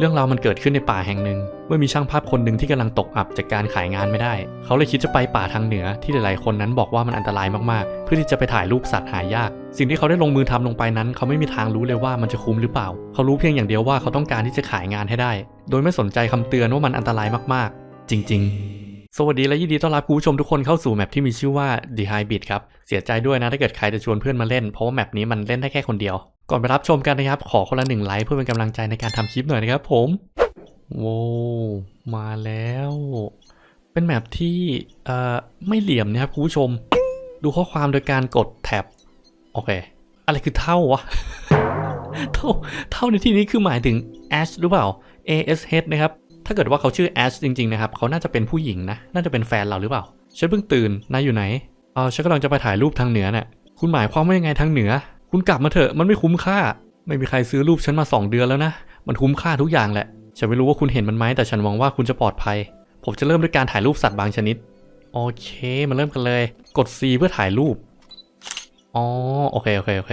เรื่องราวมันเกิดขึ้นในป่าแห่งหนึ่งเมื่อมีช่างภาพคนหนึ่งที่กำลังตกอับจากการขายงานไม่ได้ เขาเลยคิดจะไปป่าทางเหนือที่หลายๆคนนั้นบอกว่ามันอันตรายมากๆ เพื่อที่จะไปถ่ายรูปสัตว์หายาก สิ่งที่เขาได้ลงมือทำลงไปนั้น เขาไม่มีทางรู้เลยว่ามันจะคุ้มหรือเปล่า เขารู้เพียงอย่างเดียวว่าเขาต้องการที่จะขายงานให้ได้ โดยไม่สนใจคำเตือนว่ามันอันตรายมากๆ จริง ๆ สวัสดีและยินดีต้อนรับคุณผู้ชมทุกคนเข้าสู่แมปที่มีชื่อว่า The High Beat ครับ เสียใจด้วยนะถ้าเกิดใครจะชวนเพื่อนมาเล่น เพราะว่าแมปนี้มันเล่นได้แค่คนเดียว ก่อนไปรับชมกันนะครับ ขอคนละหนึ่งไลค์เพื่อเป็นกำลังใจในการทำคลิปหน่อยนะครับผมโว้วมาแล้ว เป็นแมปที่เอ่อไม่เหลี่ยมนะครับคุณผู้ชม ดูข้อความโดยการกดแท็บโอเค อะไรคือเท่าวะเท่าเท่าในที่นี้คือหมายถึง Ash หรือเปล่า A S H นะครับ ถ้าเกิดว่าเขาชื่อ Ash จริงๆนะครับเขาน่าจะเป็นผู้หญิงนะ น่าจะเป็นแฟนเราหรือเปล่า ฉันเพิ่งตื่น นายอยู่ไหนเออฉันกำลังจะไปถ่ายรูปทางเหนือน่ะคุณหมายความว่ายังไงทางเหนือ คุณกลับมาเถอะ มันไม่คุ้มค่า ไม่มีใครซื้อรูปฉันมา 2 เดือนแล้วนะ มันคุ้มค่าทุกอย่างแหละ ฉันไม่รู้ว่าคุณเห็นมันไหมแต่ฉันหวังว่าคุณจะปลอดภัย ผมจะเริ่มด้วยการถ่ายรูปสัตว์บางชนิด โอเค มาเริ่มกันเลย กด C เพื่อถ่ายรูป อ๋อ โอเค โอเค โอเค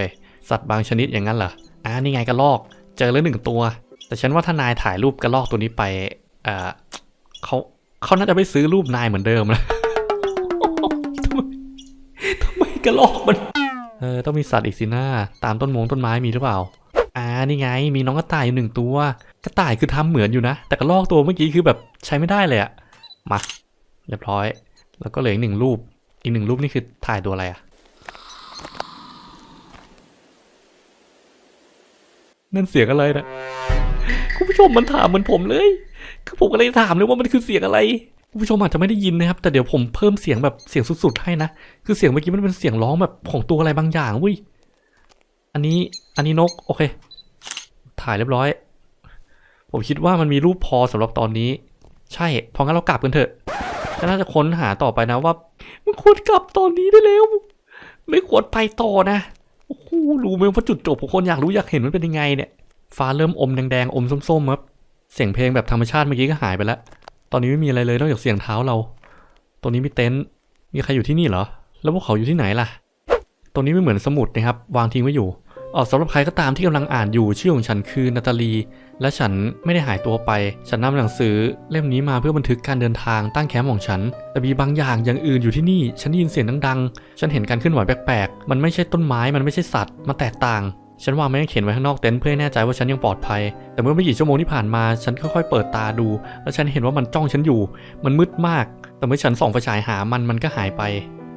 สัตว์บางชนิดอย่างนั้นเหรอ อ่านี่ไงกระลอก เจอแล้วหนึ่งตัว แต่ฉันว่าถ้านายถ่ายรูปกระลอกตัวนี้ไป อ่อเขาเขาน่าจะไม่ซื้อรูปนายเหมือนเดิมนะทำไมทำไมกระลอกมัน เออต้องมีสัตว์อีกสินะตามต้นมงต้นไม้มีหรือเปล่า อ่านี่ไง มีน้องกระต่ายอยู่หนึ่งตัว กระต่ายคือทำเหมือนอยู่นะ แต่กระลอกตัวเมื่อกี้คือแบบใช้ไม่ได้เลยอะมาเรียบร้อย แล้วก็เหลืออีกหนึ่งรูป อีกหนึ่งรูปนี่คือถ่ายตัวอะไรอะนั่นเสียงอะไรนะคุณผู้ชมมันถามเหมือนผมเลย คือผมก็เลยถามเลยว่ามันคือเสียงอะไรคุณผู้ชมอาจจะไม่ได้ยินนะครับ แต่เดี๋ยวผมเพิ่มเสียงแบบเสียงสุดๆให้นะ คือเสียงเมื่อกี้มันเป็นเสียงร้องแบบของตัวอะไรบางอย่างเว้ย อันนี้ อันนี้นก โอเค ถ่ายเรียบร้อย ผมคิดว่ามันมีรูปพอสำหรับตอนนี้ ใช่ พองั้นเรากลับกันเถอะก็น่าจะค้นหาต่อไปนะว่า มันควรกลับตอนนี้ได้แล้ว ไม่ควรไปต่อนะ โอ้โห รู้ไหมว่าจุดจบของคนอยากรู้อยากเห็นมันเป็นยังไงเนี่ย ฟ้าเริ่มอมแดงๆ อมส้มๆครับ เสียงเพลงแบบธรรมชาติเมื่อกี้ก็หายไปแล้ว ตอนนี้ไม่มีอะไรเลยนอกจากเสียงเท้าเรา ตรงนี้มีเต็นท์ มีใครอยู่ที่นี่เหรอ แล้วพวกเขาอยู่ที่ไหนล่ะ ตรงนี้ไม่เหมือนสมุดนะครับ วางทิ้งไว้อยู่อ๋อสำหรับใครก็ตามที่กำลังอ่านอยู่ชื่อของฉันคือนาตาลี และฉันไม่ได้หายตัวไป ฉันนำหนังสือเล่มนี้มาเพื่อบันทึกการเดินทางตั้งแคมป์ของฉัน แต่มีบางอย่างอย่างอื่นอยู่ที่นี่ ฉันได้ยินเสียงดังๆ ฉันเห็นการเคลื่อนไหวแปลกๆ มันไม่ใช่ต้นไม้ มันไม่ใช่สัตว์ มันแตกต่าง ฉันวางไม้กางเขนไว้ข้างนอกเต็นท์เพื่อให้แน่ใจว่าฉันยังปลอดภัย แต่เมื่อไม่กี่ชั่วโมงที่ผ่านมา ฉันค่อยๆเปิดตาดู แล้วฉันเห็นว่ามันจ้องฉันอยู่ มันมืดมาก แต่เมื่อฉันส่องไฟฉายหามันมันก็หายไป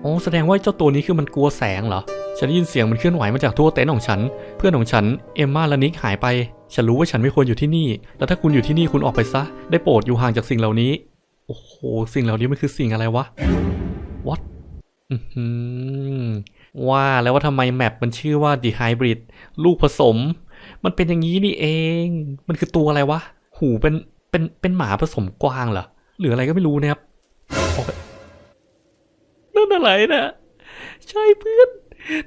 อ๋อแสดงว่าเจ้าตัวนี้คือมันกลัวแสงเหรอ ฉันได้ยินเสียงมันเคลื่อนไหวมาจากทั่วเต็นท์ของฉัน เพื่อนของฉันเอมมาและนิกหายไป ฉันรู้ว่าฉันไม่ควรอยู่ที่นี่ แล้วถ้าคุณอยู่ที่นี่คุณออกไปซะ ได้โปรดอยู่ห่างจากสิ่งเหล่านี้ โอ้โห สิ่งเหล่านี้มันคือสิ่งอะไรวะ what อือหือ ว่าแล้วว่าทำไมแมปมันชื่อว่า The Hybrid ลูกผสม มันเป็นอย่างนี้นี่เอง มันคือตัวอะไรวะ หูเป็นเป็นเป็นหมาผสมกวางเหรอหรืออะไรก็ไม่รู้นะครับนั่นอะไรนะใช่เพื่อน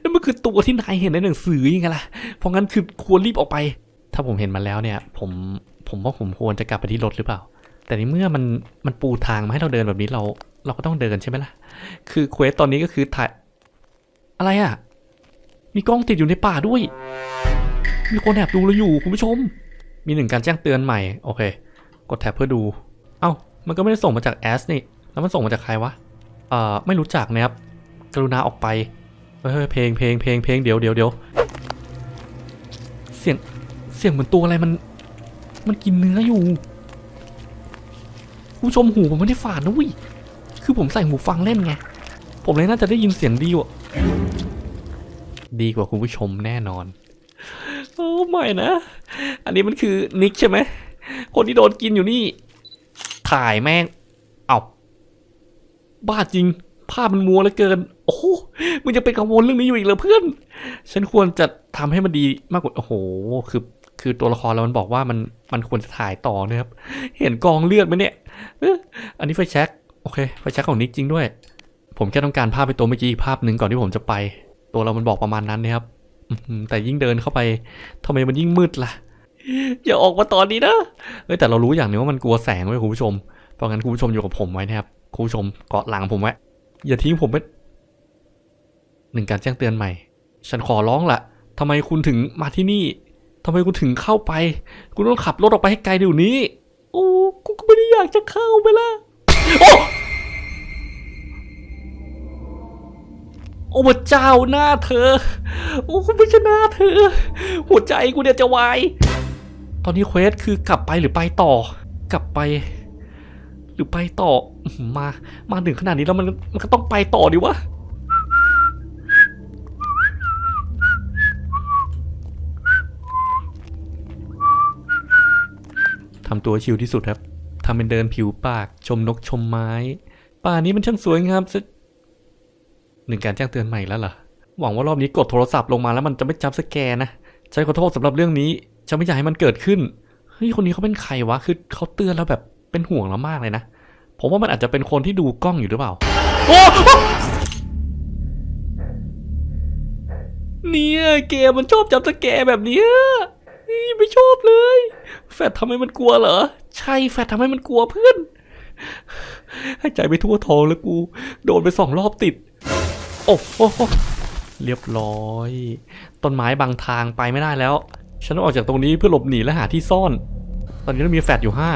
นั่นมันคือตัวที่นายเห็นในหนังสือยังไงล่ะ เพราะงั้นคือควรรีบออกไป ถ้าผมเห็นมันแล้วเนี่ย ผมผมว่าผมควรจะกลับไปที่รถหรือเปล่า แต่ในเมื่อมันมันปูทางมาให้เราเดินแบบนี้เรา เราก็ต้องเดินใช่ไหมล่ะ คือเควสตอนนี้ก็คือถ่าย อะไรอะ มีกล้องติดอยู่ในป่าด้วย มีคนแอบดูเราอยู่คุณผู้ชม มีหนึ่งการแจ้งเตือนใหม่ โอเค กดแท็บเพื่อดู เอ้า มันก็ไม่ได้ส่งมาจากแอสนี่ แล้วมันส่งมาจากใครวะ เอ่อ ไม่รู้จักนะครับ กรุณาออกไป เฮ้ยเพลงเพลงเพลงเพลงเดี๋ยวเดี๋ยวเดี๋ยวเสียง เสียงเหมือนตัวอะไรมัน มันกินเนื้ออยู่คุณผู้ชมหูผมไม่ได้ฝาดนะวิคือผมใส่หูฟังเล่นไง ผมเลยน่าจะได้ยินเสียงดีกว่า ดีกว่าคุณผู้ชมแน่นอน โอ้ไม่นะ อันนี้มันคือนิกใช่ไหม คนที่โดนกินอยู่นี่ ถ่ายแม่ง เอาบ้าจริง ภาพมันมัวเหลือเกิน โอ้มึงจะเป็นกังวลเรื่องนี้อยู่อีกเหรอเพื่อน ฉันควรจะทำให้มันดีมากกว่า โอ้โห คือ คือตัวละครเรามันบอกว่ามัน มันควรจะถ่ายต่อนะครับ เห็นกองเลือดไหมเนี่ย อันนี้ไฟแช็ก โอเค ไฟแช็กของนิกจริงด้วย ผมแค่ต้องการภาพไปตัวเมื่อกี้อีกภาพหนึ่งก่อนที่ผมจะไป ตัวเรามันบอกประมาณนั้นนะครับแต่ยิ่งเดินเข้าไปทำไมมันยิ่งมืดล่ะ อย่าออกมาตอนนี้นะเอ้ยแต่เรารู้อย่างหนึงว่ามันกลัวแสงไว้ยคุณผู้ชม เพราะงั้นคุณผู้ชมอยู่กับผมไว้นะครับคุณผู้ชมเกาะหลังผมไว้อย่าทิ้งผมไปหนึ่งการแจ้งเตือนใหม่ ฉันขอร้องละทำไมคุณถึงมาที่นี่ทำไมกูถึงเข้าไปกูต้องขับรถออกไปให้ไกลเดี๋ยวนี้ โอ้กูก็ไม่ได้อยากจะเข้าไปละโอ้ โอ้พระเจ้าหน้าเธอ โอ้คุณไม่ใช่หน้าเธอ หัวใจกูเนี่ยจะวาย ตอนนี้เควสคือกลับไปหรือไปต่อ กลับไป หรือไปต่ออื้อหือมา มาถึงขนาดนี้แล้วมันมันก็ต้องไปต่อดิวะทำตัวชิลที่สุดครับทำเป็นเดินผิวปากชมนกชมไม้ ป่านี้มันช่างสวยงามซะ หนึ่งการแจ้งเตือนใหม่แล้วเหรอ หวังว่ารอบนี้กดโทรศัพท์ลงมาแล้วมันจะไม่จับสแกนนะฉันขอโทษสำหรับเรื่องนี้ฉันไม่อยากให้มันเกิดขึ้น เฮ้ย คนนี้เขาเป็นใครวะ คือเขาเตือนแล้วแบบเป็นห่วงเรามากเลยนะ ผมว่ามันอาจจะเป็นคนที่ดูกล้องอยู่หรือเปล่า โอ้เนี่ยเกมมันชอบจับสแกนแบบนี้ไม่ชอบเลย แฟดทำให้มันกลัวเหรอ ใช่แฟดทำให้มันกลัวเพื่อนให้ใจไปทั่วท้องแล้วกู โดนไปสองรอบติด โอ้โหเรียบร้อย ต้นไม้บางทางไปไม่ได้แล้ว ฉันต้องออกจากตรงนี้เพื่อหลบหนีและหาที่ซ่อน ตอนนี้เรามีแฟดอยู่ห้า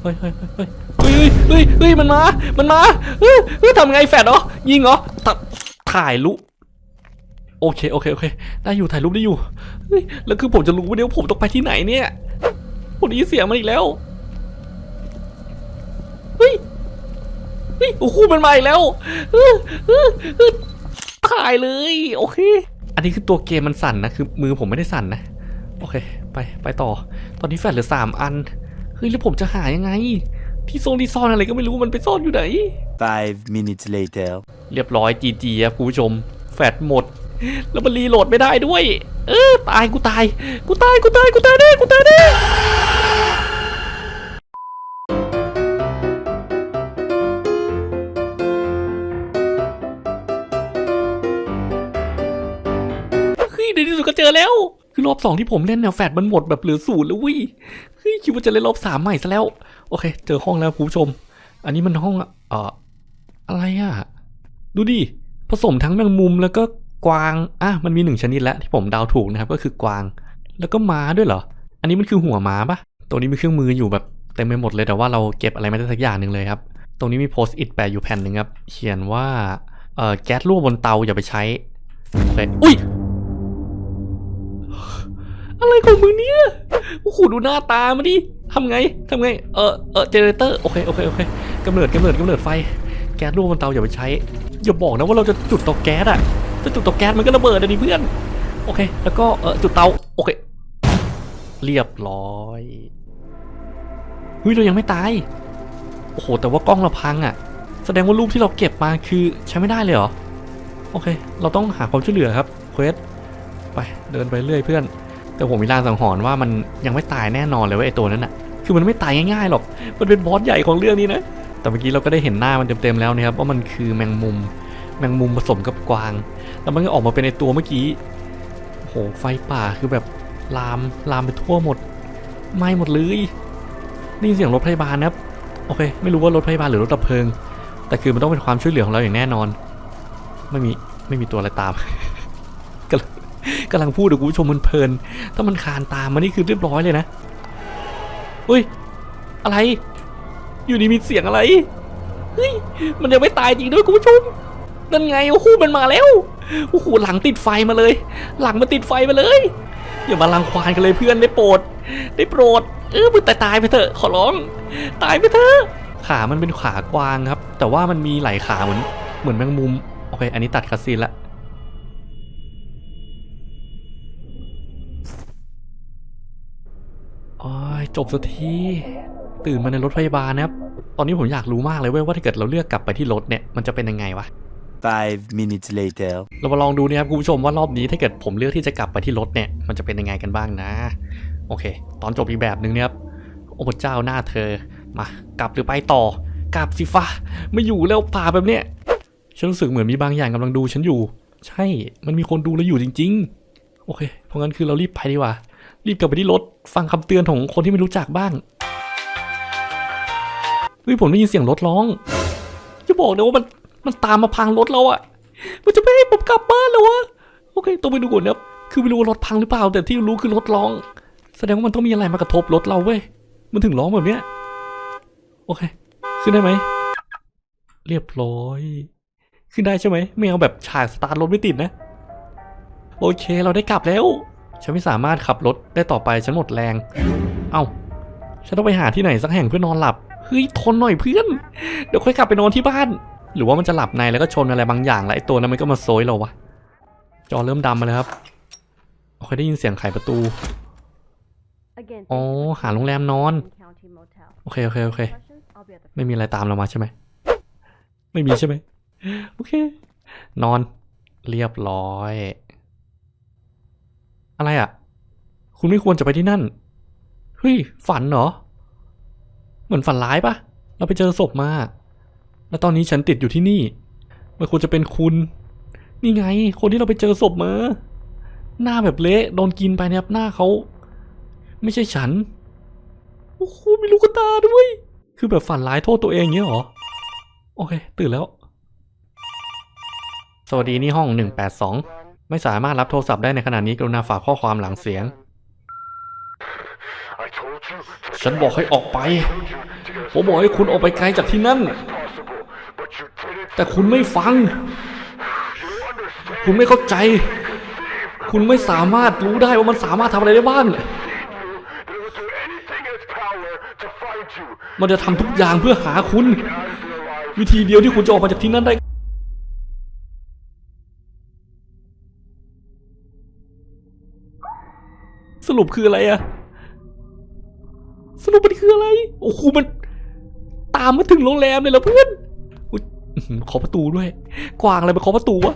เฮ้ยเฮ้ยเฮ้ยเฮ้ยเฮ้ยเฮ้ยมันมา มันมาเฮ้ยเฮ้ยทำไงแฟดเหรอ ยิงเหรอตะถ่ายรูปโอเคโอเคโอเค ได้อยู่ถ่ายรูปได้อยู่ เฮ้ยแล้วคือผมจะรู้ว่าเดี๋ยวผมต้องไปที่ไหนเนี่ยผมได้ยินเสียงมันอีกแล้ว เฮ้ย เฮ้ยโอ้โหมันมาอีกแล้ว เออเออเออถ่ายเลย โอเค อันนี้คือตัวเกมมันสั่นนะ คือมือผมไม่ได้สั่นนะ โอเค ไป ไปต่อ ตอนนี้แฟลชเหลือสามอัน เฮ้ย แล้วผมจะหายังไง ที่โซนที่ซ่อนอะไรก็ไม่รู้ มันไปซ่อนอยู่ไหน Five minutes later. เรียบร้อยจีจีครับคุณผู้ชม แฟดหมด แล้วมันรีโหลดไม่ได้ด้วย เออ ตาย กูตาย กูตาย กูตาย กูตายแน่กูตายแน่ สองที่ผมเล่นเนี่ยแฟดมันหมดแบบเหลือศูนย์แล้ววิเฮ้ยคิดว่าจะเล่นรอบสามใหม่ซะแล้ว โอเค เจอห้องแล้วคุณผู้ชม อันนี้มันห้องเอ่ออะไรอะ ดูดิ ผสมทั้งแมงมุมแล้วก็กวาง อะ มันมีหนึ่งชนิดแล้วที่ผมเดาถูกนะครับ ก็คือกวาง แล้วก็ม้าด้วยเหรอ อันนี้มันคือหัวม้าปะตรงนี้มีเครื่องมืออยู่แบบเต็มไปหมดเลยแต่ว่าเราเก็บอะไรไม่ได้สักอย่างหนึ่งเลยครับ ตรงนี้มีโพสต์อิทแปะอยู่แผ่นหนึ่งครับ เขียนว่า เอ่อ แก๊สรั่วบนเตาอย่าไปใช้ โอเค อุ้ย อะไรของมึงเนี่ยโอ้โหดูหน้าตามันดิทำไงทำไง เออเออเจเนเรเตอร์โอเคโอเคโอเคกำเนิดกำเนิดกำเนิดไฟ แก๊สรั่วบนเตาอย่าไปใช้ อย่าบอกนะว่าเราจะจุดเตาแก๊สอะถ้าจุดเตาแก๊สมันก็ระเบิดอะดิเพื่อน โอเค แล้วก็เออจุดเตาโอเค เรียบร้อยเฮ้ยเรายังไม่ตาย โอ้โห แต่ว่ากล้องเราพังอะแสดงว่ารูปที่เราเก็บมาคือใช้ไม่ได้เลยเหรอ โอเค เราต้องหาความช่วยเหลือครับ เควส ไปเดินไปเรื่อยเพื่อน แต่ผมมีลางสังหรณ์ว่ามันยังไม่ตายแน่นอนเลยว่าไอ้ตัวนั้นอะคือมันไม่ตายง่ายๆหรอก มันเป็นบอสใหญ่ของเรื่องนี้นะ แต่เมื่อกี้เราก็ได้เห็นหน้ามันเต็มๆแล้วนะครับว่ามันคือแมงมุม แมงมุมผสมกับกวาง แล้วมันก็ออกมาเป็นไอตัวเมื่อกี้โอ้โหไฟป่าคือแบบลามลามไปทั่วหมดไหม้หมดเลยได้ยินเสียงรถพยาบาลนะครับโอเค ไม่รู้ว่ารถพยาบาลหรือรถดับเพลิง แต่คือมันต้องเป็นความช่วยเหลือของเราอย่างแน่นอน ไม่มีไม่มีตัวอะไรตามกำลัง กำลังพูดเดี๋ยวคุณผู้ชมมันเพลิน ถ้ามันคานตามมานี่คือเรียบร้อยเลยนะเฮ้ย อะไร อยู่ดีมีเสียงอะไรเฮ้ยมันยังไม่ตายจริงด้วยคุณผู้ชมนั่นไงโอ้โหมันมาแล้วโอ้โหหลังติดไฟมาเลย หลังมันติดไฟมาเลยอย่ามาลังควานกันเลยเพื่อนได้โปรด ได้โปรด เออมึงตายตายไปเถอะขอร้อง ตายไปเถอะขามันเป็นขากวางครับ แต่ว่ามันมีหลายขาเหมือนเหมือนแมงมุมโอเคอันนี้ตัดคัสซีนละ จบสักทีตื่นมาในรถพยาบาลนะครับ ตอนนี้ผมอยากรู้มากเลยเว้ยว่าถ้าเกิดเราเลือกกลับไปที่รถเนี่ยมันจะเป็นยังไงวะ Five minutes later. เรามาลองดูนะครับคุณผู้ชมว่ารอบนี้ถ้าเกิดผมเลือกที่จะกลับไปที่รถเนี่ยมันจะเป็นยังไงกันบ้างนะ โอเค ตอนจบอีกแบบหนึ่งเนี่ยครับโอ้พระเจ้าหน้าเธอมากลับหรือไปต่อกลับสิฟ้าไม่อยู่แล้วป่าแบบเนี้ยฉันรู้สึกเหมือนมีบางอย่างกำลังดูฉันอยู่ ใช่มันมีคนดูเราอยู่จริง ๆ โอเคเพราะงั้นคือเรารีบไปดีกว่า รีบกลับไปที่รถฟังคำเตือนของคนที่ไม่รู้จักบ้างเฮ้ยผมได้ยินเสียงรถร้องจะบอกนะว่ามันมันตามมาพังรถเราอะมันจะไม่ให้ผมกลับบ้านแล้ววะโอเคต้องไปดูก่อนนะครับคือไม่รู้ว่ารถพังหรือเปล่า แต่ที่รู้คือรถร้อง แสดงว่ามันต้องมีอะไรมากระทบรถเราเว้ยมันถึงร้องแบบเนี้ยโอเค ขึ้นได้ไหมเรียบร้อย ขึ้นได้ใช่ไหมไม่เอาแบบฉากสตาร์ทรถไม่ติดนะ โอเคเราได้กลับแล้ว ฉันไม่สามารถขับรถได้ต่อไปฉันหมดแรง เอ้า ฉันต้องไปหาที่ไหนสักแห่งเพื่อนอนหลับ เฮ้ยทนหน่อยเพื่อน เดี๋ยวค่อยกลับไปนอนที่บ้าน หรือว่ามันจะหลับในแล้วก็ชนอะไรบางอย่างแล้วไอ้ตัวนั้นมันก็มาโซยเราวะ จอเริ่มดำมาแล้วครับโอเคได้ยินเสียงไขประตู อ๋อ๋ออหาหาโรโรงงแรแรมมนนออนนโอเค โอเค โอเคไม่ไม่มีอะไรตามเรามาใช่ไหม ไม่มีใช่ไหม โอเค นอน เรียบร้อย อะไรอะ คุณไม่ควรจะไปที่นั่น เฮ้ย ฝันเหรอ เหมือนฝันร้ายปะเราไปเจอศพมา แล้วตอนนี้ฉันติดอยู่ที่นี่ มันควรจะเป็นคุณ นี่ไง คนที่เราไปเจอศพมา หน้าแบบเละโดนกินไปเนี่ยครับหน้าเขา ไม่ใช่ฉัน โอ้โหมีลูกตาด้วย คือแบบฝันร้ายโทษตัวเองเงี้ยเหรอ โอเค ตื่นแล้ว สวัสดีนี่ห้อง182 ไม่สามารถรับโทรศัพท์ได้ในขณะนี้กรุณาฝากข้อความหลังเสียง ฉันบอกให้ออกไป ผมบอกให้คุณออกไปไกลจากที่นั่น แต่คุณไม่ฟัง คุณไม่เข้าใจ คุณไม่สามารถรู้ได้ว่ามันสามารถทำอะไรได้บ้าง มันจะทำทุกอย่างเพื่อหาคุณ วิธีเดียวที่คุณจะออกมาจากที่นั่นได้ สรุปคืออะไรอะสรุปมันคืออะไร โอ้โหมัน ตามมาถึงโรงแรมเลยเหรอเพื่อนข้อหือขอประตูด้วย กวางอะไรไปขอประตูวะ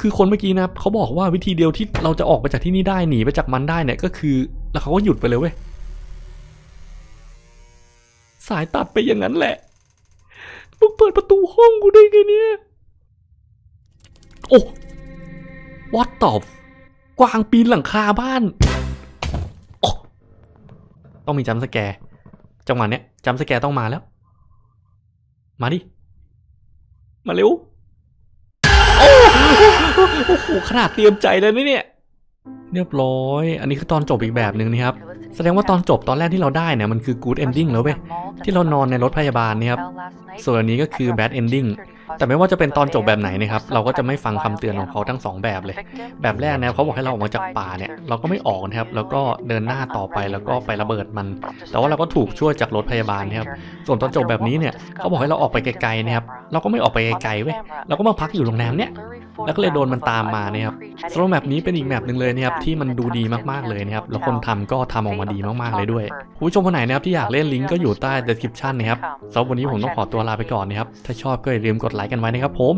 คือคนเมื่อกี้นะเขาบอกว่าวิธีเดียวที่เราจะออกไปจากที่นี่ได้หนีไปจากมันได้เนี่ยก็คือ แล้วเขาก็หยุดไปเลยเว้ยสายตัดไปอย่างนั้นแหละมึงเปิดประตูห้องกูได้ไงเนี่ยโอ้วัดตอบกวางปีนหลังคาบ้าน ต้องมีจัมสแกร์จังหวะเนี้ยจัมสแกร์ต้องมาแล้ว มาดิ มาเร็ว โอ้โหขนาดเตรียมใจเลยนะเนี่ยเรียบร้อย อันนี้คือตอนจบอีกแบบหนึ่งนะครับ แสดงว่าตอนจบตอนแรกที่เราได้เนี่ยมันคือ good ending แล้วเว้ย ที่เรานอนในรถพยาบาลเนี่ยครับ ส่วนอันนี้ก็คือ bad ending แต่ไม่ว่าจะเป็นตอนจบแบบไหนนะครับ เราก็จะไม่ฟังคำเตือนของเขาทั้งสองแบบเลย แบบแรกนะเขาบอกให้เราออกมาจากป่าเนี่ย เราก็ไม่ออกนะครับ แล้วก็เดินหน้าต่อไป แล้วก็ไประเบิดมัน แต่ว่าเราก็ถูกช่วยจากรถพยาบาลนะครับ ส่วนตอนจบแบบนี้เนี่ยเขาบอกให้เราออกไปไกลๆนะครับ เราก็ไม่ออกไปไกลๆเว้ย เราก็มาพักอยู่โรงแรมเนี่ย แล้วก็เลยโดนมันตามมานะครับสำหรับแมปนี้เป็นอีกแมปหนึ่งเลยนะครับที่มันดูดีมากๆเลยนะครับแล้วคนทำก็ทำออกมาดีมากๆเลยด้วยคุณผู้ชมคนไหนนะครับที่อยากเล่นลิงก์ก็อยู่ใต้ description นะครับสำหรับวันนี้ผมต้องขอตัวลาไปก่อนนะครับถ้าชอบก็อย่าลืมกดไลค์กันไว้นะครับผม